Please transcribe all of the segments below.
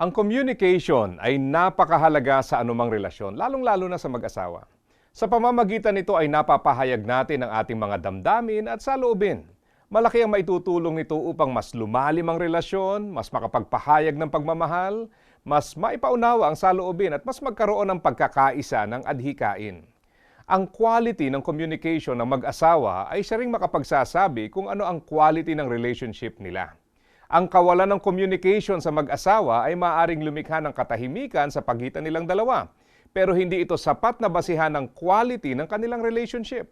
Ang communication ay napakahalaga sa anumang relasyon, lalong-lalo na sa mag-asawa. Sa pamamagitan nito ay napapahayag natin ang ating mga damdamin at saloobin. Malaki ang maitutulong nito upang mas lumalim ang relasyon, mas makapagpahayag ng pagmamahal, mas maipaunawa ang saloobin at mas magkaroon ng pagkakaisa ng adhikain. Ang quality ng communication ng mag-asawa ay siya ring makapagsasabi kung ano ang quality ng relationship nila. Ang kawalan ng communication sa mag-asawa ay maaaring lumikha ng katahimikan sa pagitan nilang dalawa. Pero hindi ito sapat na basihan ng quality ng kanilang relationship.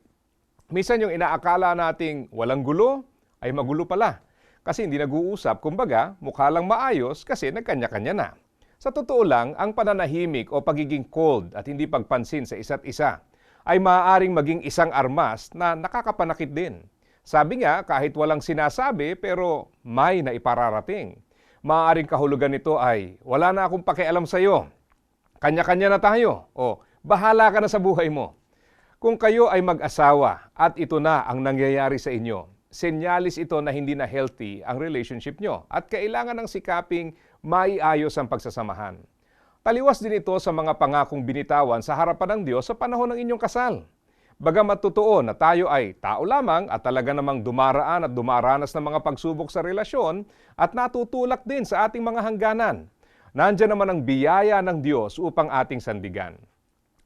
Minsan yung inaakala nating walang gulo, ay magulo pala. Kasi hindi nag-uusap, kumbaga mukha lang maayos kasi nagkanya-kanya na. Sa totoo lang, ang pananahimik o pagiging cold at hindi pagpansin sa isa't isa ay maaaring maging isang armas na nakakapanakit din. Sabi nga, kahit walang sinasabi pero may na ipararating. Maaaring kahulugan nito ay, wala na akong pakialam sa iyo. Kanya-kanya na tayo. O, bahala ka na sa buhay mo. Kung kayo ay mag-asawa at ito na ang nangyayari sa inyo, senyalis ito na hindi na healthy ang relationship nyo at kailangan ng sikaping maiayos ang pagsasamahan. Taliwas din ito sa mga pangakong binitawan sa harapan ng Diyos sa panahon ng inyong kasal. Bagamat totoo na tayo ay tao lamang at talaga namang dumaraan at dumaranas ng mga pagsubok sa relasyon at natutulak din sa ating mga hangganan. Nandiyan naman ang biyaya ng Diyos upang ating sandigan.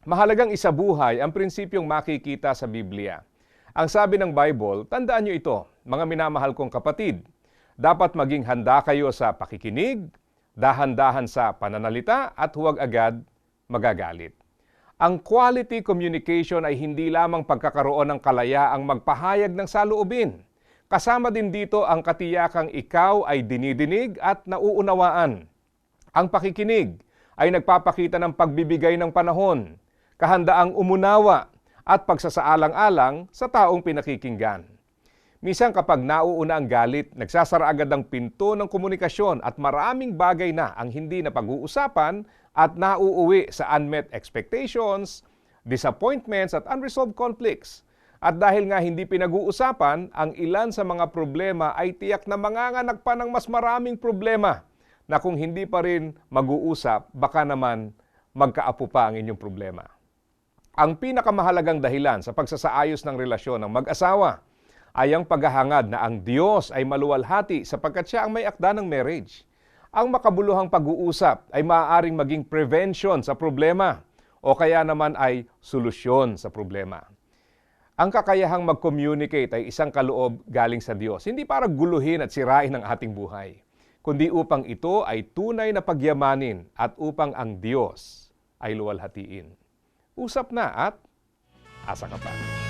Mahalagang isabuhay ang prinsipyong makikita sa Biblia. Ang sabi ng Bible, tandaan nyo ito, mga minamahal kong kapatid, dapat maging handa kayo sa pakikinig, dahan-dahan sa pananalita at huwag agad magagalit. Ang quality communication ay hindi lamang pagkakaroon ng kalayaang magpahayag ng saloobin. Kasama din dito ang katiyakang ikaw ay dinidinig at nauunawaan. Ang pakikinig ay nagpapakita ng pagbibigay ng panahon, kahandaang umunawa at pagsasaalang-alang sa taong pinakikinggan. Minsan kapag nauuna ang galit, nagsasara agad ang pinto ng komunikasyon at maraming bagay na ang hindi na pag-uusapan at nauuwi sa unmet expectations, disappointments at unresolved conflicts. At dahil nga hindi pinag-uusapan, ang ilan sa mga problema ay tiyak na manganganak pa ng mas maraming problema na kung hindi pa rin mag-uusap, baka naman magkaapo pa ang inyong problema. Ang pinakamahalagang dahilan sa pagsasaayos ng relasyon ng mag-asawa ay ang paghahangad na ang Diyos ay maluwalhati sapagkat siya ang may akda ng marriage. Ang makabuluhang pag-uusap ay maaaring maging prevention sa problema o kaya naman ay solusyon sa problema. Ang kakayahang mag-communicate ay isang kaloob galing sa Diyos, hindi para guluhin at sirain ang ating buhay, kundi upang ito ay tunay na pagyamanin at upang ang Diyos ay luwalhatiin. Usap na at asa ka pa.